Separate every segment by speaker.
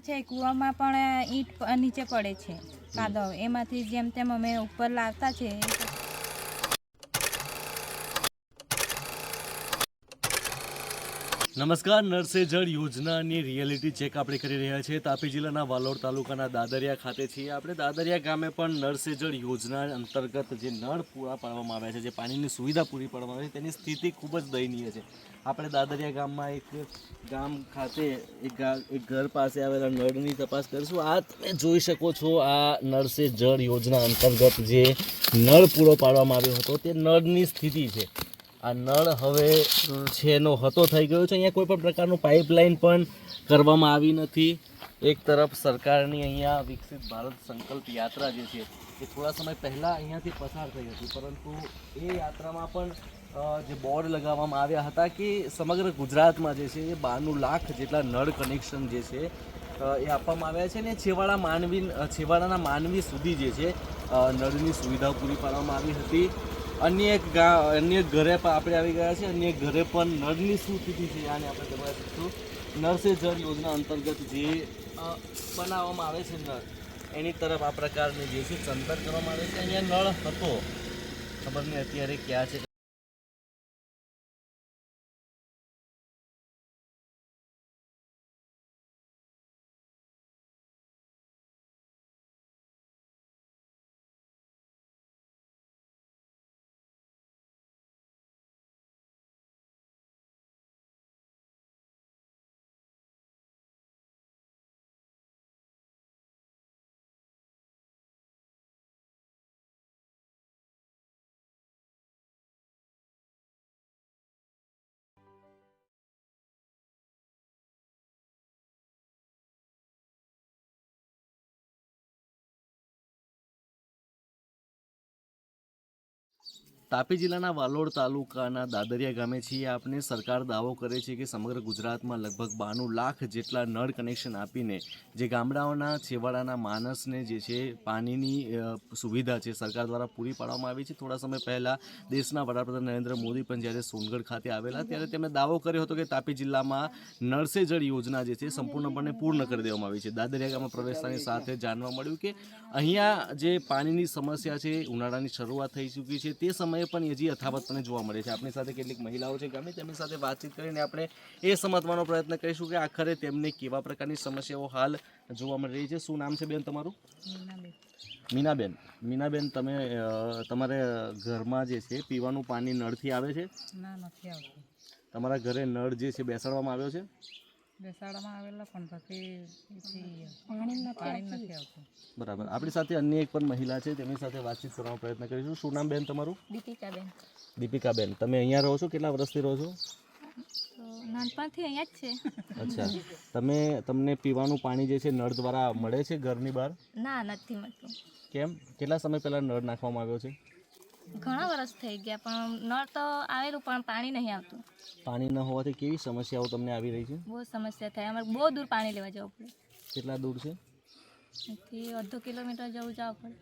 Speaker 1: છે, કૂવામાં પણ ઈંટ નીચે પડે છે, કાદવ. એમાંથી જેમ તેમ અમે ઉપર લાવતા છે
Speaker 2: નમસ્કાર નરસે જળ યોજનાની રિયાલિટી ચેક આપણે કરી રહ્યા છીએ. તાપી જિલ્લાના વાલોડ તાલુકાના દાદરિયા ખાતે છીએ આપણે. દાદરિયા ગામે પણ નરસે જળ યોજના અંતર્ગત જે નળ પૂરા પાડવામાં આવ્યા છે, જે પાણીની સુવિધા પૂરી પાડવામાં આવે છે, તેની સ્થિતિ ખૂબ જ દયનીય છે. આપણે દાદરિયા ગામમાં એક ગામ ખાતે એક એક ઘર પાસે આવેલા નળની તપાસ કરીશું. આ તમે જોઈ શકો છો, આ નળ જળ યોજના અંતર્ગત જે નળ પૂરો પાડવામાં આવ્યો હતો, તે નળની સ્થિતિ છે. આ નળ હવે છે એનો હતો થઈ ગયો છે. અહીંયા કોઈ પણ પ્રકારનું પાઇપલાઇન પણ કરવામાં આવી નથી. એક તરફ સરકારની અહીંયા વિકસિત ભારત સંકલ્પ યાત્રા જે છે, એ થોડા સમય પહેલાં અહીંયાથી પસાર થઈ હતી. પરંતુ એ યાત્રામાં પણ જે બોર્ડ લગાવવામાં આવ્યા હતા કે સમગ્ર ગુજરાતમાં જે છે, એ બારનું લાખ જેટલા નળ કનેક્શન જે છે એ આપવામાં આવ્યા છે. ને છેવાડા માનવી છેવાડાના માનવી સુધી જે છે નળની સુવિધાઓ પૂરી પાડવામાં આવી હતી. અન્ય એક ગા અન્ય ઘરે પણ આપણે આવી ગયા છે અન્ય ઘરે પણ નળની શું સ્થિતિ છે, આને આપણે શકશું નળ સે જળ યોજના અંતર્ગત જે બનાવવામાં આવે છે નળ એની તરફ આ પ્રકારની જે છે ચંતર કરવામાં આવે છે. અહીંયા નળ હતો. ખબર નહીં અત્યારે ક્યાં છે તાપી જિલ્લાના વાલોડ તાલુકાના દાદરિયા ગામે છીએ આપને સરકાર દાવો કરે છે કે સમગ્ર ગુજરાતમાં લગભગ બાણું લાખ જેટલા નળ કનેક્શન આપીને જે ગામડાઓના, છેવાડાના માણસને જે છે પાણીની સુવિધા છે સરકાર દ્વારા પૂરી પાડવામાં આવી છે. થોડા સમય પહેલાં દેશના વડાપ્રધાન નરેન્દ્ર મોદી પણ જ્યારે સોનગઢ ખાતે આવેલા, ત્યારે તેમણે દાવો કર્યો હતો કે તાપી જિલ્લામાં નળ સે જળ યોજના જે છે સંપૂર્ણપણે પૂર્ણ કરી દેવામાં આવી છે. દાદરિયા ગામમાં પ્રવેશતાની સાથે જાણવા મળ્યું કે અહીંયા જે પાણીની સમસ્યા છે, ઉનાળાની શરૂઆત થઈ ચૂકી છે, તે સમયે પણ હજી યથાવતપણે જોવા મળે છે. આપણી સાથે કેટલીક મહિલાઓ છે ગમે તેમની સાથે વાતચીત કરીને આપણે એ સમજવાનો પ્રયત્ન કરીશું કે આખરે તેમને કેવા પ્રકારની સમસ્યાઓ હાલ જોવા મળી રહી છે. શું નામ છે બેન તમારું? મીનાબેન. મીનાબેન. તમે તમારે ઘરમાં જે છે પીવાનું પાણી નળથી આવે છે? તમારા ઘરે નળ જે છે બેસાડવામાં આવ્યો છે?
Speaker 1: બેસાડવામાં આવેલા પણ પછી પાણી નથી આવતું.
Speaker 2: બરાબર. આપણી સાથે અન્ય એક પણ મહિલા છે તેમની સાથે વાતચીત કરવાનો પ્રયત્ન કરીશું. શું નામ બેન તમારું?
Speaker 1: દીપિકાબેન.
Speaker 2: દીપિકાબેન. તમે અહીંયા રહો છો? કેટલા વર્ષથી રહો છો?
Speaker 1: નાનપણથી અહીંયા જ છે.
Speaker 2: અચ્છા. તમે તમને પીવાનું પાણી જે છે નળ દ્વારા મળે છે ઘરની બહાર?
Speaker 1: ના નથી મળતું.
Speaker 2: કેમ? કેટલા સમય પહેલા નળ નાખવામાં આવ્યો છે?
Speaker 1: ઘણા વર્ષ થઈ ગયા પણ નળ તો આવેલું પણ પાણી નહીં આવતું.
Speaker 2: પાણી ન હોવાથી કેવી સમસ્યાઓ તમને આવી રહી છે?
Speaker 1: બહુ સમસ્યા થાય. અમારે બહુ દૂર પાણી લેવા જવું પડે.
Speaker 2: કેટલા દૂર છે?
Speaker 1: એથી અડધો કિલોમીટર જવું જવું પડે.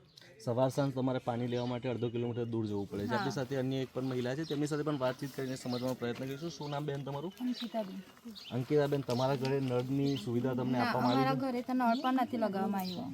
Speaker 2: સવાર સાંજ તમારે પાણી લેવા માટે અડધો કિલોમીટર દૂર જવું પડે છે. આપણી સાથે અન્ય એક પણ મહિલા છે તેમની સાથે પણ વાતચીત કરીને સમજવાનો પ્રયત્ન કરીશું. શું નામ બેન તમારું?
Speaker 1: અંકિતાબેન.
Speaker 2: અંકિતાબેન તમારા ઘરે નળની સુવિધા તમને આપવામાં આવી
Speaker 1: ઘરે તો નળ પણ નથી લગાવવામાં આવ્યો.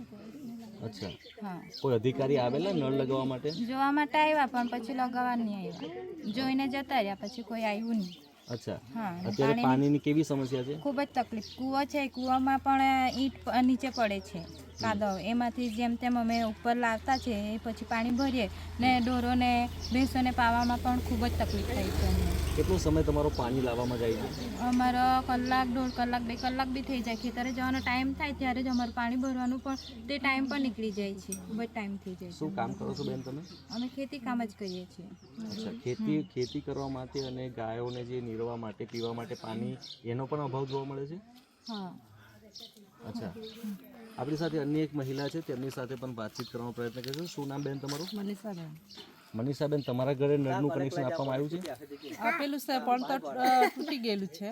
Speaker 2: અચ્છા.
Speaker 1: હા.
Speaker 2: કોઈ અધિકારી આવેલા નળ લગાવવા માટે?
Speaker 1: જોવા માટે આવ્યા પણ પછી લગાવવા નહીં આવ્યા જોઈને જતા રહ્યા પછી કોઈ આવ્યું નહીં.
Speaker 2: અચ્છા.
Speaker 1: હા
Speaker 2: અત્યારે
Speaker 1: પાણીની
Speaker 2: કેવી સમસ્યા છે?
Speaker 1: ખૂબ જ તકલીફ. કૂવો છે કૂવામાં પણ ઈંટ નીચે પડે છે કાદવ. એમાંથી જેમ તેમ અમે ઉપર લાવતા છે એ પછી પાણી ભરીએ ને ઢોરોને ભેંસોને પાવામાં પણ ખૂબ જ તકલીફ થાય છે
Speaker 2: કેટલો સમય તમારો પાણી લાવવામાં જાય છે?
Speaker 1: અમારો કલાક દોઢ કલાક બે કલાક બી થઈ જાય. ખેતરે જવાનો ટાઈમ થાય ત્યારે જ અમારું પાણી ભરવાનું પણ તે ટાઈમ પણ નીકળી જાય છે. ખૂબ જ ટાઈમ થઈ જાય
Speaker 2: શું કામ કરો છો બેન તમે?
Speaker 1: અમે ખેતી કામ જ કરીએ છીએ.
Speaker 2: અચ્છા ખેતી ખેતી કરવા માટે અને ગાયોને જે નીરવા માટે પીવા માટે પાણી એનો પણ અભાવ જોવા મળે છે?
Speaker 1: હા.
Speaker 2: અચ્છા. આપણી સાથે અન્ય એક મહિલા છે તેમની સાથે પણ વાતચીત કરવાનો પ્રયત્ન કરીશું. શું નામ બેન તમારું?
Speaker 1: મનીષાબેન
Speaker 2: મનીષાબેન તમારા ઘરે નળનું કનેક્શન આપવામાં આવ્યું છે?
Speaker 3: આપેલું છે પણ તો તૂટી ગયેલું છે.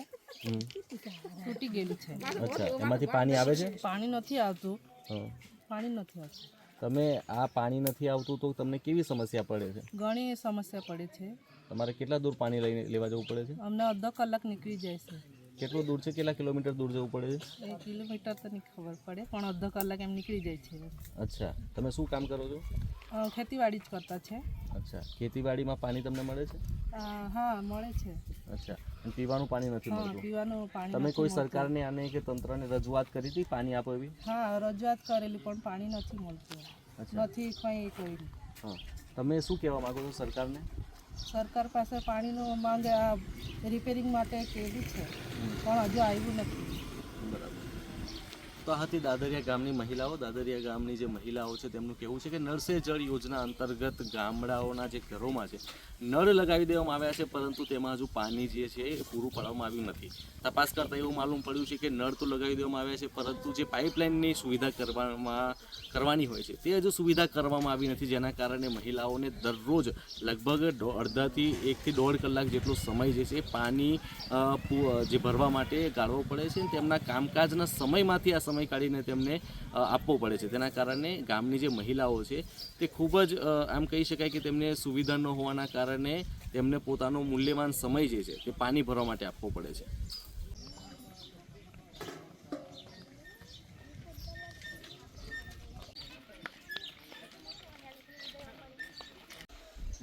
Speaker 3: તૂટી ગયેલું છે.
Speaker 2: અચ્છા એમાંથી પાણી આવે છે?
Speaker 3: પાણી નથી આવતું. પાણી નથી આવતું.
Speaker 2: તમે આ પાણી નથી આવતું તો તમને કેવી સમસ્યા પડે છે?
Speaker 3: ઘણી સમસ્યા પડે છે.
Speaker 2: તમારે કેટલા દૂર પાણી લઈને લેવા જવું પડે છે?
Speaker 3: અમને અડધો કલાક નીકળી જાય છે.
Speaker 2: કેટલું દૂર છે? કેટલા કિલોમીટર દૂર જવું પડે છે?
Speaker 3: કિલોમીટર તો નહીં ખબર પડે પણ અડધો કલાક એમ નીકળી જાય છે.
Speaker 2: અચ્છા. તમે શું કામ કરો છો?
Speaker 3: ખેતીવાડી જ કરતા છે.
Speaker 2: અચ્છા. ખેતીવાડીમાં પાણી તમને મળે છે?
Speaker 3: હા મળે છે.
Speaker 2: અચ્છા. પીવાનું પાણી નથી મળતું.
Speaker 3: પીવાનું પાણી
Speaker 2: તમે કોઈ. સરકારને આને કે તંત્રને રજૂઆત કરી હતી પાણી આપો એવી?
Speaker 3: હા રજૂઆત કરેલી પણ પાણી નથી મળતું. નથી કંઈ કોઈ
Speaker 2: હા. તમે શું કહેવા માંગો છો સરકારને?
Speaker 3: સરકાર પાસે પાણીનું માંગ રિપેરિંગ માટે કેવી છે. પણ હજુ આવ્યું નથી.
Speaker 2: તો હતી દાદરિયા ગામની મહિલાઓ, દાદરિયા ગામની જે મહિલાઓ છે, તેમનું કહેવું છે કે નળ જળ યોજના અંતર્ગત ગામડાઓના જે ઘરોમાં છે, નળ લગાવી દેવામાં આવ્યા છે, પરંતુ તેમાં હજુ પાણી જે છે એ પૂરું પાડવામાં આવ્યું નથી. તપાસ કરતાં એવું માલુમ પડ્યું છે કે નળ તો લગાવી દેવામાં આવ્યા છે, પરંતુ જે પાઇપલાઇનની સુવિધા કરવામાં, કરવાની હોય છે, તે હજુ સુવિધા કરવામાં આવી નથી, જેના કારણે મહિલાઓને દરરોજ લગભગ અડધાથી એકથી દોઢ કલાક જેટલો સમય જે છે પાણી જે ભરવા માટે ગાળવો પડે છે તેમના કામકાજના સમયમાંથી આ સમય કાઢીને તેમને આપવો પડે છે. તેના કારણે ગામની જે મહિલાઓ છે, તે ખૂબ જ આમ કહી શકાય કે તેમને સુવિધા ન હોવાના કારણે તેમને પોતાનો મૂલ્યવાન સમય જે છે, તે પાણી ભરવા માટે આપવો પડે છે.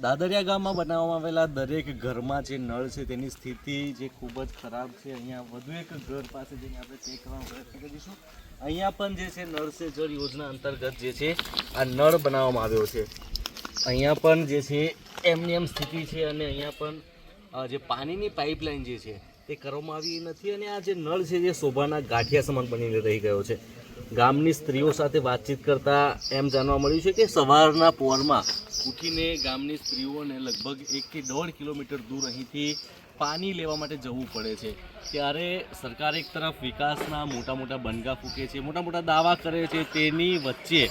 Speaker 2: દાદરિયા ગામમાં બનાવવામાં આવેલા દરેક ઘરમાં જે નળ છે તેની સ્થિતિ જે ખૂબ જ ખરાબ છે. અહીંયા વધુ એક ઘર પાસે જઈને આપણે ચેક કરવાનો પ્રયત્ન કરીશું. અહીંયા પણ જે છે નળ સે જળ યોજના અંતર્ગત જે છે આ નળ બનાવવામાં આવ્યો છે. અહીંયા પણ જે છે એમની એમ સ્થિતિ છે અને અહીંયા પણ જે પાણીની પાઇપલાઇન જે છે તે કરવામાં આવી નથી અને આ જે નળ છે જે શોભાના ગાંઠિયા સમાન બનીને રહી ગયો છે. ગામની સ્ત્રીઓ સાથે વાતચીત કરતા એમ જાણવા મળ્યું છે કે સવારના પોરમાં ઉઠીને ગામની સ્ત્રીઓને લગભગ એકથી દોઢ કિલોમીટર દૂર અહીંથી પાણી લેવા માટે જવું પડે છે. ત્યારે સરકાર એક તરફ વિકાસના મોટા મોટા બનગા ફૂકે છે, મોટા મોટા દાવા કરે છે, તેની વચ્ચે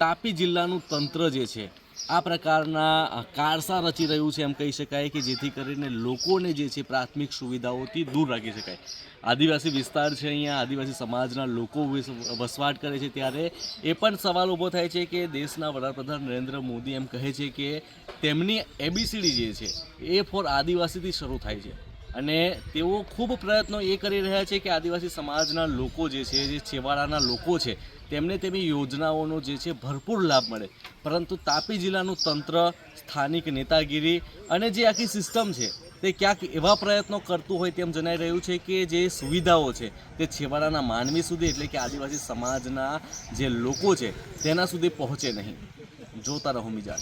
Speaker 2: તાપી જિલ્લાનું તંત્ર જે છે આ પ્રકારના કારસા રચી રહ્યું છે એમ કહી શકાય કે જેથી કરીને લોકોને જે છે પ્રાથમિક સુવિધાઓથી દૂર રાખી શકાય. આદિવાસી વિસ્તાર છે અહીંયા, આદિવાસી સમાજના લોકો વિસ- વસવાટ કરે છે ત્યારે એ પણ સવાલ ઊભો થાય છે કે દેશના વડાપ્રધાન નરેન્દ્ર મોદી એમ કહે છે કે તેમની એબીસીડી જે છે એ ફોર આદિવાસીથી શરૂ થાય છે. અને તેઓ ખૂબ પ્રયત્નો એ કરી રહ્યા છે કે આદિવાસી સમાજના લોકો જે છે, જે છેવાડાના લોકો છે તેમને તેની યોજનાઓનો જે છે ભરપૂર લાભ મળે. પરંતુ તાપી જિલ્લાનું તંત્ર, સ્થાનિક નેતાગીરી અને જે આખી સિસ્ટમ છે, તે ક્યાંક એવા પ્રયત્નો કરતું હોય તેમ જણાઈ રહ્યું છે કે જે સુવિધાઓ છે, તે છેવાડાના માનવી સુધી એટલે કે આદિવાસી સમાજના જે લોકો છે, તેના સુધી પહોંચે નહીં. જોતા રહો મિજાજ.